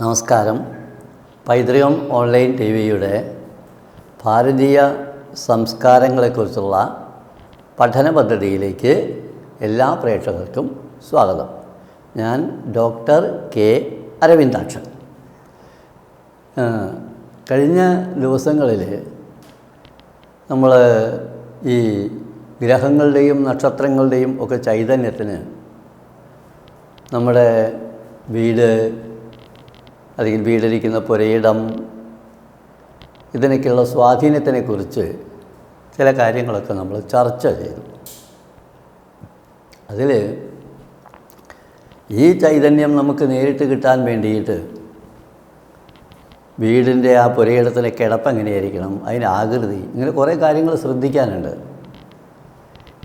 നമസ്കാരം. പൈതൃകം online T വിയുടെ ഭാരതീയ സംസ്കാരങ്ങളെക്കുറിച്ചുള്ള പഠന പദ്ധതിയിലേക്ക് എല്ലാ പ്രേക്ഷകർക്കും സ്വാഗതം. ഞാൻ ഡോക്ടർ കെ അരവിന്ദാക്ഷൻ. കഴിഞ്ഞ ദിവസങ്ങളിൽ നമ്മൾ ഈ ഗ്രഹങ്ങളുടെയും നക്ഷത്രങ്ങളുടെയും ഒക്കെ ചൈതന്യത്തിന് നമ്മുടെ വീട് അല്ലെങ്കിൽ വീടിരിക്കുന്ന പുരയിടം ഇതിനൊക്കെയുള്ള സ്വാധീനത്തിനെക്കുറിച്ച് ചില കാര്യങ്ങളൊക്കെ നമ്മൾ ചർച്ച ചെയ്തു. അതിൽ ഈ ചൈതന്യം നമുക്ക് നേരിട്ട് കിട്ടാൻ വേണ്ടിയിട്ട് വീടിന്റെ ആ പുരയിടത്തിലെ കിടപ്പ് എങ്ങനെയായിരിക്കണം അതിന്റെ ആകൃതി ഇങ്ങനെ കുറേ കാര്യങ്ങൾ ശ്രദ്ധിക്കാനുണ്ട്.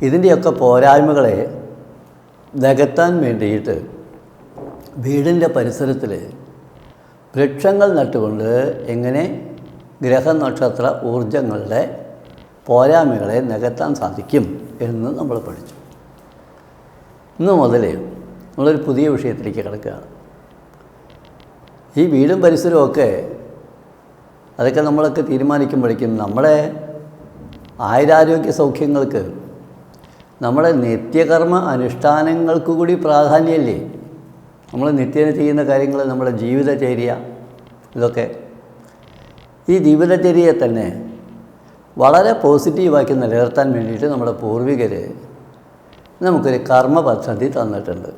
ഇതിന്റെയൊക്കെ പോരായ്മകളെ നികത്താൻ വേണ്ടിയിട്ട് വീടിന്റെ പരിസരത്തിൽ വൃക്ഷങ്ങൾ നട്ടുകൊണ്ട് എങ്ങനെ ഗ്രഹനക്ഷത്ര ഊർജങ്ങളുടെ പോരായ്മകളെ നികത്താൻ സാധിക്കും എന്ന് നമ്മൾ പഠിച്ചു. ഇന്ന് മുതൽ നമ്മളൊരു പുതിയ വിഷയത്തിലേക്ക് കിടക്കുകയാണ്. ഈ വീടും പരിസരമൊക്കെ അതൊക്കെ നമ്മളൊക്കെ തീരുമാനിക്കുമ്പോഴേക്കും നമ്മുടെ ആയുരാരോഗ്യ സൗഖ്യങ്ങൾക്ക് നമ്മുടെ നിത്യകർമ്മ അനുഷ്ഠാനങ്ങൾക്ക് കൂടി പ്രാധാന്യമല്ലേ? നമ്മൾ നിത്യേന ചെയ്യുന്ന കാര്യങ്ങൾ നമ്മുടെ ജീവിതചര്യ ഇതൊക്കെ. ഈ ജീവിതചര്യയെ തന്നെ വളരെ പോസിറ്റീവാക്കി നിലനിർത്താൻ വേണ്ടിയിട്ട് നമ്മുടെ പൂർവികർ നമുക്കൊരു കർമ്മ പദ്ധതി തന്നിട്ടുണ്ട്.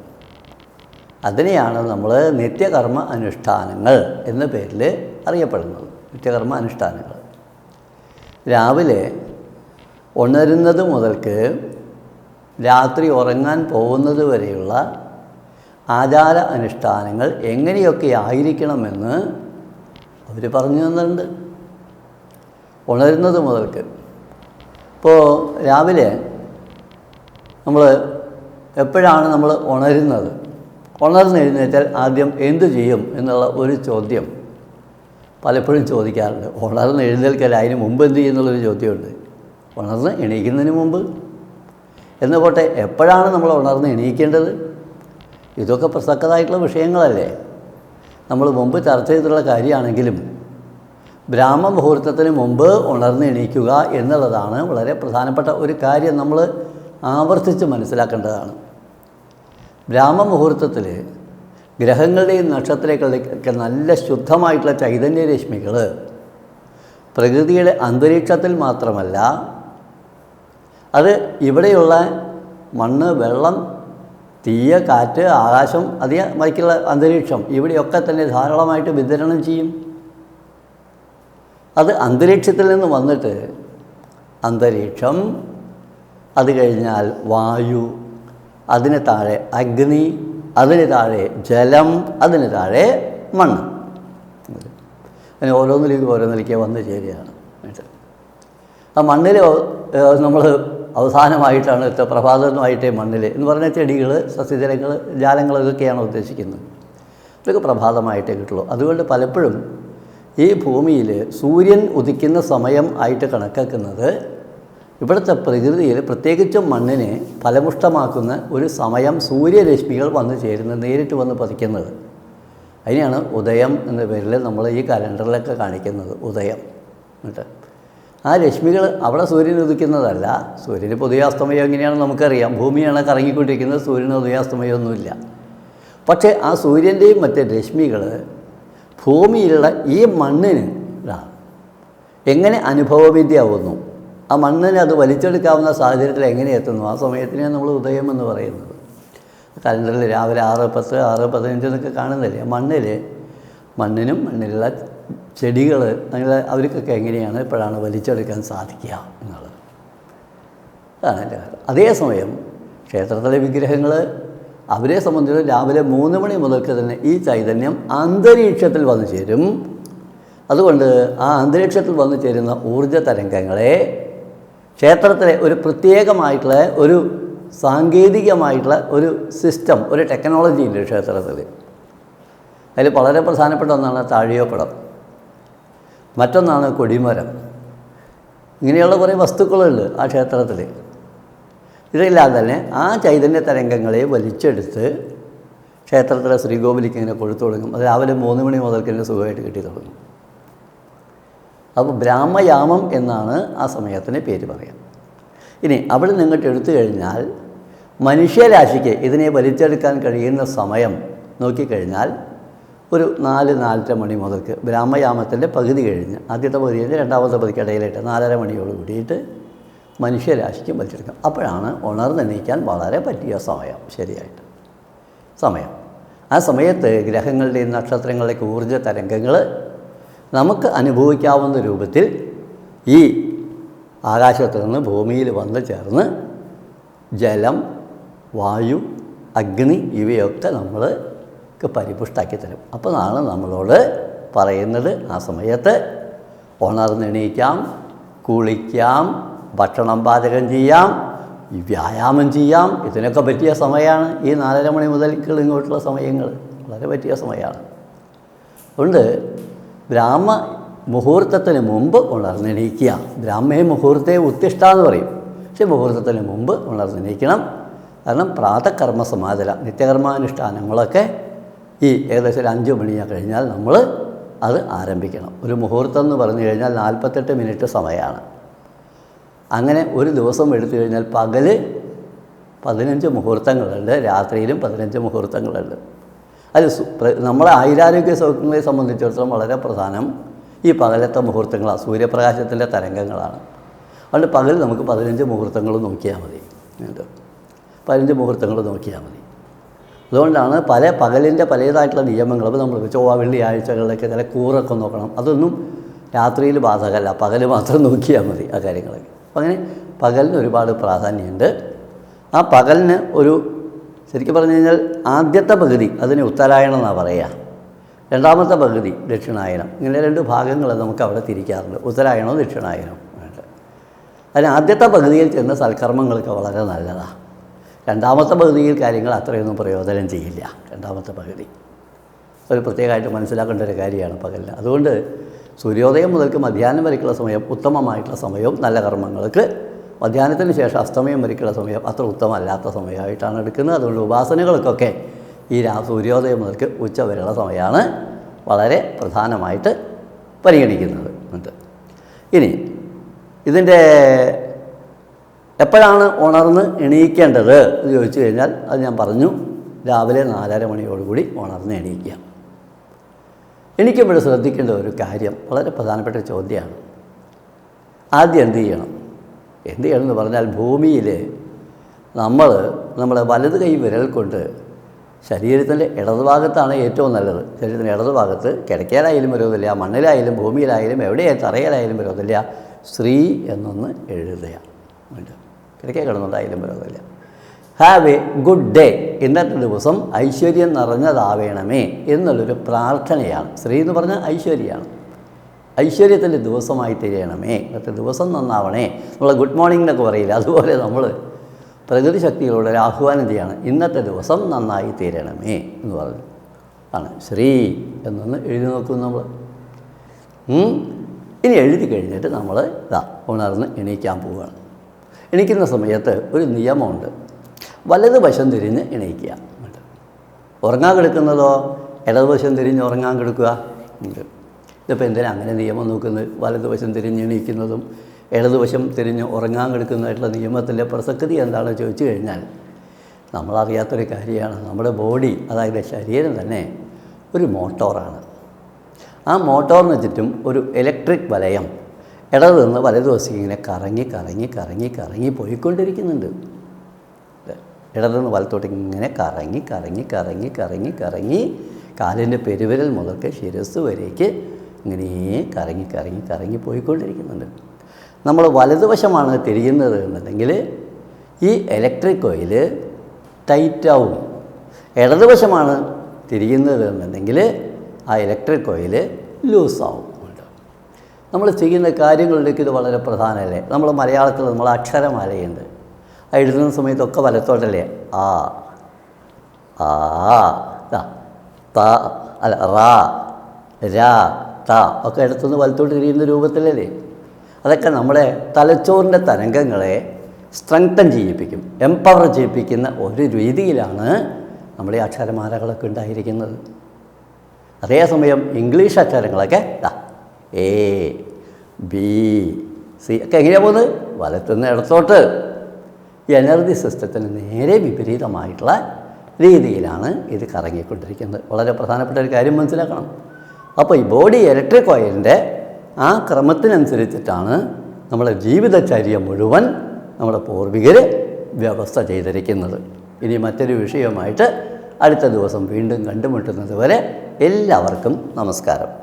അതിനെയാണ് നമ്മൾ നിത്യകർമ്മ അനുഷ്ഠാനങ്ങൾ എന്ന പേരിൽ അറിയപ്പെടുന്നത്. നിത്യകർമ്മ അനുഷ്ഠാനങ്ങൾ. രാവിലെ ഉണരുന്നത് മുതൽക്ക് രാത്രി ഉറങ്ങാൻ പോകുന്നത് വരെയുള്ള ആചാര അനുഷ്ഠാനങ്ങൾ എങ്ങനെയൊക്കെ ആയിരിക്കണമെന്ന് അവർ പറഞ്ഞു തന്നിട്ടുണ്ട്. ഉണരുന്നത് മുതൽക്ക്. ഇപ്പോൾ രാവിലെ നമ്മൾ എപ്പോഴാണ് നമ്മൾ ഉണരുന്നത്? ഉണർന്നെഴുന്നേറ്റാൽ ആദ്യം എന്തു ചെയ്യും എന്നുള്ള ഒരു ചോദ്യം പലപ്പോഴും ചോദിക്കാറുണ്ട്. ഉണർന്ന് എഴുന്നേൽക്കൽ അതിന് മുമ്പ് എന്ത് ചെയ്യുന്നുള്ളൊരു ചോദ്യമുണ്ട്. ഉണർന്ന് എണീക്കുന്നതിന് മുമ്പ്. എന്ന് എപ്പോഴാണ് നമ്മൾ ഉണർന്ന് എണീക്കേണ്ടത്? ഇതൊക്കെ പ്രസക്തമായിട്ടുള്ള വിഷയങ്ങളല്ലേ? നമ്മൾ മുമ്പ് ചർച്ച ചെയ്തിട്ടുള്ള കാര്യമാണെങ്കിലും ബ്രാഹ്മ മുഹൂർത്തത്തിന് മുമ്പ് ഉണർന്ന് എണീക്കുക എന്നുള്ളതാണ് വളരെ പ്രധാനപ്പെട്ട ഒരു കാര്യം നമ്മൾ ആവർത്തിച്ച് മനസ്സിലാക്കേണ്ടതാണ്. ബ്രാഹ്മ മുഹൂർത്തത്തിൽ ഗ്രഹങ്ങളുടെയും നക്ഷത്രങ്ങളുടെയൊക്കെ നല്ല ശുദ്ധമായിട്ടുള്ള ചൈതന്യരശ്മികൾ പ്രകൃതിയുടെ അന്തരീക്ഷത്തിൽ മാത്രമല്ല അത് ഇവിടെയുള്ള മണ്ണ് വെള്ളം തീയ കാറ്റ് ആകാശം അധിക മറ്റുള്ള അന്തരീക്ഷം ഇവിടെയൊക്കെ തന്നെ ധാരാളമായിട്ട് വിതരണം ചെയ്യും. അത് അന്തരീക്ഷത്തിൽ നിന്ന് വന്നിട്ട് അന്തരീക്ഷം അത് കഴിഞ്ഞാൽ വായു അതിന് താഴെ അഗ്നി അതിന് താഴെ ജലം അതിന് താഴെ മണ്ണ്. അങ്ങനെ ഓരോന്നിലേക്ക് ഓരോന്നിലേക്ക് വന്നു ചേരുകയാണ്. ആ മണ്ണിൽ നമ്മൾ അവസാനമായിട്ടാണ് ഇത്ര പ്രഭാതമായിട്ട് മണ്ണിൽ എന്ന് പറഞ്ഞ ചെടികൾ സസ്യജലങ്ങൾ ജാലങ്ങൾ ഇതൊക്കെയാണ് ഉദ്ദേശിക്കുന്നത്. ഇതൊക്കെ പ്രഭാതമായിട്ടേ കിട്ടുള്ളൂ. അതുകൊണ്ട് പലപ്പോഴും ഈ ഭൂമിയിൽ സൂര്യൻ ഉദിക്കുന്ന സമയം ആയിട്ട് കണക്കാക്കുന്നത് ഇവിടുത്തെ പ്രകൃതിയിൽ പ്രത്യേകിച്ചും മണ്ണിനെ ഫലമുഷ്ടമാക്കുന്ന ഒരു സമയം സൂര്യരശ്മികൾ വന്നു ചേരുന്നത് നേരിട്ട് വന്ന് പതിക്കുന്നത്. അതിനെയാണ് ഉദയം എന്ന പേരിൽ നമ്മൾ ഈ കലണ്ടറിലൊക്കെ കാണിക്കുന്നത് ഉദയം. എന്നിട്ട് ആ രശ്മികൾ അവിടെ സൂര്യൻ ഉദിക്കുന്നതല്ല. സൂര്യന് ഉദയാസ്തമയം എങ്ങനെയാണെന്ന് നമുക്കറിയാം. ഭൂമിയാണ് കറങ്ങിക്കൊണ്ടിരിക്കുന്നത്. സൂര്യന് ഉദയാസ്തമയമൊന്നുമില്ല പക്ഷേ ആ സൂര്യന്റെയും മറ്റേ രശ്മികൾ ഭൂമിയിലുള്ള ഈ മണ്ണിന് എങ്ങനെ അനുഭവവിദ്യയാവുന്നു? ആ മണ്ണിനെ അത് വലിച്ചെടുക്കാവുന്ന സാഹചര്യത്തിൽ എങ്ങനെ എത്തുന്നു? ആ സമയത്തിനെയാണ് നമ്മൾ ഉദയം എന്ന് പറയുന്നത്. കലണ്ടറിൽ രാവിലെ ആറ് പത്ത് ആറ് പതിനഞ്ച് എന്നൊക്കെ കാണുന്നില്ലേ? മണ്ണിൽ മണ്ണിനും മണ്ണിലുള്ള ചെടികൾ അങ്ങനെ അവർക്കൊക്കെ എങ്ങനെയാണ് ഇപ്പോഴാണ് വലിച്ചെടുക്കാൻ സാധിക്കുക എന്നുള്ളത്. അതാണ് എന്റെ കാര്യം. അതേസമയം ക്ഷേത്രത്തിലെ വിഗ്രഹങ്ങൾ അവരെ സംബന്ധിച്ച് രാവിലെ മൂന്ന് മണി മുതൽക്ക് തന്നെ ഈ ചൈതന്യം അന്തരീക്ഷത്തിൽ വന്നു ചേരും. അതുകൊണ്ട് ആ അന്തരീക്ഷത്തിൽ വന്നു ചേരുന്ന ഊർജ തരംഗങ്ങളെ ക്ഷേത്രത്തിലെ ഒരു പ്രത്യേകമായിട്ടുള്ള ഒരു സാങ്കേതികമായിട്ടുള്ള ഒരു സിസ്റ്റം ഒരു ടെക്നോളജി ഉണ്ട് ക്ഷേത്രത്തിൽ? അതിൽ വളരെ പ്രധാനപ്പെട്ട ഒന്നാണ് താഴിയോപ്പടം മറ്റൊന്നാണ് കൊടിമരം. ഇങ്ങനെയുള്ള കുറേ വസ്തുക്കളുണ്ട് ആ ക്ഷേത്രത്തിൽ. ഇതെല്ലാം തന്നെ ആ ചൈതന്യ തരംഗങ്ങളെ വലിച്ചെടുത്ത് ക്ഷേത്രത്തിലെ ശ്രീകോവിലേക്ക് ഇങ്ങനെ കൊടുത്തു തുടങ്ങും. അത് രാവിലെ മൂന്ന് മണി മുതൽക്ക് തന്നെ സുഖമായിട്ട് കിട്ടി തുടങ്ങും. അപ്പോൾ ബ്രാഹ്മയാമം എന്നാണ് ആ സമയത്തിന് പേര് പറയാം. ഇനി അവിടെ നിങ്ങോട്ട് എടുത്തു കഴിഞ്ഞാൽ മനുഷ്യരാശിക്ക് ഇതിനെ വലിച്ചെടുക്കാൻ കഴിയുന്ന സമയം നോക്കിക്കഴിഞ്ഞാൽ ഒരു നാല് നാലര മണി മുതൽക്ക് ബ്രാഹ്മയാമത്തിന്റെ പകുതി കഴിഞ്ഞ് ആദ്യത്തെ പകുതി കഴിഞ്ഞ് രണ്ടാമത്തെ പകുതിക്ക് ഇടയിലായിട്ട് നാലര മണിയോട് കൂടിയിട്ട് മനുഷ്യരാശിക്ക് വലിച്ചെടുക്കാം. അപ്പോഴാണ് ഉണർന്നെണീക്കാൻ വളരെ പറ്റിയ സമയം. ശരിയായിട്ട്. സമയം. ആ സമയത്ത് ഗ്രഹങ്ങളുടെയും നക്ഷത്രങ്ങളുടെയൊക്കെ ഊർജ തരംഗങ്ങൾ നമുക്ക് അനുഭവിക്കാവുന്ന രൂപത്തിൽ ഈ ആകാശത്തു നിന്ന് ഭൂമിയിൽ വന്നു ചേർന്ന് ജലം വായു അഗ്നി ഇവയൊക്കെ നമ്മൾക്ക് പരിപുഷ്ടാക്കി തരും. അപ്പോൾ നാളെ നമ്മളോട് പറയുന്നത് ആ സമയത്ത് ഉണർന്നെണീക്കാം കുളിക്കാം ഭക്ഷണം പാചകം ചെയ്യാം വ്യായാമം ചെയ്യാം. ഇതിനൊക്കെ പറ്റിയ സമയമാണ്. ഈ നാലര മണി മുതൽ ഇങ്ങോട്ടുള്ള സമയങ്ങൾ വളരെ പറ്റിയ സമയമാണ്. അതുകൊണ്ട് ബ്രാഹ്മ മുഹൂർത്തത്തിന് മുമ്പ് ഉണർന്നെണീക്കുക ബ്രാഹ്മേ മുഹൂർത്തേ ഉത്തിഷ്ഠ എന്ന് പറയും. പക്ഷേ മുഹൂർത്തത്തിന് മുമ്പ് ഉണർന്നെണീക്കണം കാരണം പ്രാതകർമ്മ സമാചര നിത്യകർമാനുഷ്ഠാനങ്ങളൊക്കെ ഈ ഏകദേശം ഒരു അഞ്ച് മണിയാ കഴിഞ്ഞാൽ നമ്മൾ അത് ആരംഭിക്കണം. ഒരു മുഹൂർത്തം എന്ന് പറഞ്ഞു കഴിഞ്ഞാൽ നാൽപ്പത്തെട്ട് മിനിറ്റ് സമയമാണ് അങ്ങനെ ഒരു ദിവസം എടുത്തു കഴിഞ്ഞാൽ പകൽ പതിനഞ്ച് മുഹൂർത്തങ്ങളുണ്ട് രാത്രിയിലും പതിനഞ്ച് മുഹൂർത്തങ്ങളുണ്ട്. അത് നമ്മളെ ആയിരാരോഗ്യ സൗഖ്യങ്ങളെ സംബന്ധിച്ചിടത്തോളം വളരെ പ്രധാനം ഈ പകലത്തെ മുഹൂർത്തങ്ങളാണ് സൂര്യപ്രകാശത്തിന്റെ തരംഗങ്ങളാണ്. അതുകൊണ്ട് പകൽ നമുക്ക് പതിനഞ്ച് മുഹൂർത്തങ്ങൾ നോക്കിയാൽ മതി. പതിനഞ്ച് മുഹൂർത്തങ്ങൾ നോക്കിയാൽ മതി. അതുകൊണ്ടാണ് പല പകലിന്റെ പലതായിട്ടുള്ള നിയമങ്ങൾ. അപ്പോൾ നമ്മൾ ചൊവ്വ വെള്ളിയാഴ്ചകളിലൊക്കെ ചില കൂറൊക്കെ നോക്കണം. അതൊന്നും രാത്രിയിൽ ബാധകമല്ല. പകൽ മാത്രം നോക്കിയാൽ മതി ആ കാര്യങ്ങളൊക്കെ. അങ്ങനെ പകലിന് ഒരുപാട് പ്രാധാന്യമുണ്ട്. ആ പകലിന് ഒരു ശരിക്കും പറഞ്ഞു കഴിഞ്ഞാൽ ആദ്യത്തെ പകുതി അതിന് ഉത്തരായണം എന്നാണ് പറയുക. രണ്ടാമത്തെ പകുതി ദക്ഷിണായനം. ഇങ്ങനെ രണ്ട് ഭാഗങ്ങൾ നമുക്ക് അവിടെ തിരിക്കാറുണ്ട്. ഉത്തരായണവും ദക്ഷിണായനവും അതിന് ആദ്യത്തെ പകുതിയിൽ ചെന്ന സൽക്കർമ്മങ്ങൾക്ക് വളരെ നല്ലതാണ്. രണ്ടാമത്തെ പകുതിയിൽ കാര്യങ്ങൾ അത്രയൊന്നും പ്രയോജനം ചെയ്യില്ല. രണ്ടാമത്തെ പകുതി. ഒരു പ്രത്യേകമായിട്ട് മനസ്സിലാക്കേണ്ട ഒരു കാര്യമാണ് പകലിന്. അതുകൊണ്ട് സൂര്യോദയം മുതൽക്ക് മധ്യാഹ്നം വരയ്ക്കുള്ള സമയം ഉത്തമമായിട്ടുള്ള സമയവും നല്ല കർമ്മങ്ങൾക്ക് മധ്യാഹ്നത്തിന് ശേഷം അസ്തമയം വരയ്ക്കുള്ള സമയം അത്ര ഉത്തമമല്ലാത്ത സമയമായിട്ടാണ് എടുക്കുന്നത്. അതുകൊണ്ട് ഉപാസനകൾക്കൊക്കെ ഈ രാ സൂര്യോദയം മുതൽക്ക് ഉച്ച വരെയുള്ള സമയമാണ് വളരെ പ്രധാനമായിട്ട് പരിഗണിക്കുന്നത്. ഇനി ഇതിന്റെ എപ്പോഴാണ് ഉണർന്ന് എണീക്കേണ്ടത് എന്ന് ചോദിച്ചു കഴിഞ്ഞാൽ അത് ഞാൻ പറഞ്ഞു രാവിലെ നാലര മണിയോടുകൂടി ഉണർന്ന് എണീക്കുക. എനിക്കിവിടെ ശ്രദ്ധിക്കേണ്ട ഒരു കാര്യം വളരെ പ്രധാനപ്പെട്ട ചോദ്യമാണ്. ആദ്യം എന്ത് ചെയ്യണം? എന്ത് ചെയ്യണം എന്ന് പറഞ്ഞാൽ ഭൂമിയിൽ നമ്മൾ നമ്മുടെ വലത് കൈ വിരൽ കൊണ്ട് ശരീരത്തിന്റെ ഇടതുഭാഗത്താണ് ഏറ്റവും നല്ലത്. ശരീരത്തിന്റെ ഇടതുഭാഗത്ത് കിടക്കയിലായാലും വിരോധമില്ല മണ്ണിലായാലും ഭൂമിയിലായാലും എവിടെയായാലും തറയിലായാലും വിരോധമില്ല സ്ത്രീ എന്നൊന്ന് എഴുതുക. ഉണ്ട് കിടക്കേ കിടന്നുണ്ടായാലും വിരോധമില്ല ഹാവ് എ ഗുഡ് ഡേ ഇന്നത്തെ ദിവസം ഐശ്വര്യം നിറഞ്ഞതാവേണമേ എന്നുള്ളൊരു പ്രാർത്ഥനയാണ്. സ്ത്രീ എന്ന് പറഞ്ഞാൽ ഐശ്വര്യമാണ്. ഐശ്വര്യത്തിന്റെ ദിവസമായി തീരണമേ ഇന്നത്തെ ദിവസം നന്നാവണേ. നമ്മൾ ഗുഡ് മോർണിംഗ് എന്നൊക്കെ പറയില്ല? അതുപോലെ നമ്മൾ പ്രകൃതി ശക്തികളോട് ഒരു ആഹ്വാനം ചെയ്യാണ്. ഇന്നത്തെ ദിവസം നന്നായി തീരണമേ എന്ന് പറഞ്ഞു. ആണ്. ശ്രീ എന്നൊന്ന് എഴുതി നോക്കും നമ്മൾ ഇനി എഴുതി കഴിഞ്ഞിട്ട് നമ്മൾ ഇതാ ഉണർന്ന് എണീക്കാൻ പോവുകയാണ് എണീക്കുന്ന സമയത്ത് ഒരു നിയമമുണ്ട്. വലത് വശം തിരിഞ്ഞ് എണീക്കുക. ഉറങ്ങാൻ കിടക്കുന്നതോ ഇടതുവശം തിരിഞ്ഞ് ഉറങ്ങാൻ കിടക്കുക. ഉണ്ട് ഇതിപ്പോൾ എന്തിനാ അങ്ങനെ നിയമം നോക്കുന്നത്? വലതുവശം തിരിഞ്ഞ് എണീക്കുന്നതും ഇടതുവശം തിരിഞ്ഞ് ഉറങ്ങാൻ കിടക്കുന്നതായിട്ടുള്ള നിയമത്തിന്റെ പ്രസക്തി എന്താണെന്ന് ചോദിച്ചു കഴിഞ്ഞാൽ നമ്മളറിയാത്തൊരു കാര്യമാണ്. നമ്മുടെ ബോഡി അതായത് ശരീരം തന്നെ ഒരു മോട്ടോറാണ്. ആ മോട്ടോറിന് ചുറ്റും ഒരു ഇലക്ട്രിക് വലയം ഇടത് നിന്ന് വലതുവശം ഇങ്ങനെ കറങ്ങി കറങ്ങി കറങ്ങി കറങ്ങി പോയിക്കൊണ്ടിരിക്കുന്നുണ്ട്. ഇടത് നിന്ന് വലത്തോട്ട് ഇങ്ങനെ കറങ്ങി കറങ്ങി കറങ്ങി കറങ്ങി കറങ്ങി കാലിന്റെ പെരുവിരൽ മുതൽക്ക് ശിരസ് വരേക്ക് ഇങ്ങനെ കറങ്ങി കറങ്ങി കറങ്ങി പോയിക്കൊണ്ടിരിക്കുന്നുണ്ട്. നമ്മൾ വലതുവശമാണ് തിരിയുന്നത് എന്നുണ്ടെങ്കിൽ ഈ ഇലക്ട്രിക് കോയിൽ ടൈറ്റാവും ഇടതുവശമാണ് തിരിയുന്നത് എന്നുണ്ടെങ്കിൽ ആ ഇലക്ട്രിക് കോയിൽ ലൂസാവും നമ്മൾ ചെയ്യുന്ന കാര്യങ്ങളിലേക്ക് ഇത് വളരെ പ്രധാനമല്ലേ? നമ്മൾ മലയാളത്തിൽ നമ്മൾ അക്ഷരമാലയുണ്ട്. ആ എഴുതുന്ന സമയത്തൊക്കെ വലത്തോട്ടല്ലേ? ആ ആ ത അല്ല റാ രാ ത ഒക്കെ എടുത്തുനിന്ന് വലത്തോട്ട് തിരിയുന്ന രൂപത്തിലല്ലേ? അതൊക്കെ നമ്മുടെ തലച്ചോറിന്റെ തരംഗങ്ങളെ സ്ട്രെങ്തൻ ചെയ്യിപ്പിക്കും. എംപവർ ചെയ്യിപ്പിക്കുന്ന ഒരു രീതിയിലാണ് നമ്മുടെ അക്ഷരമാലകളൊക്കെ ഉണ്ടായിരിക്കുന്നത്. അതേസമയം ഇംഗ്ലീഷ് അക്ഷരങ്ങളൊക്കെ എ ബി സി ഒക്കെ എങ്ങനെയാണ് പോകുന്നത്? വലത്തുനിന്ന് ഇടത്തോട്ട്. എനർജി സിസ്റ്റത്തിന് നേരെ വിപരീതമായിട്ടുള്ള രീതിയിലാണ് ഇത് കറങ്ങിക്കൊണ്ടിരിക്കുന്നത്. വളരെ പ്രധാനപ്പെട്ട ഒരു കാര്യം മനസ്സിലാക്കണം. അപ്പോൾ ഈ ബോഡി ഇലക്ട്രിക് ഓയിലിന്റെ ആ ക്രമത്തിനനുസരിച്ചിട്ടാണ് നമ്മുടെ ജീവിതചര്യ മുഴുവൻ നമ്മുടെ പൂർവികർ വ്യവസ്ഥ ചെയ്തിരിക്കുന്നത്. ഇനി മറ്റൊരു വിഷയവുമായിട്ട് അടുത്ത ദിവസം വീണ്ടും കണ്ടുമുട്ടുന്നത് വരെ എല്ലാവർക്കും നമസ്കാരം.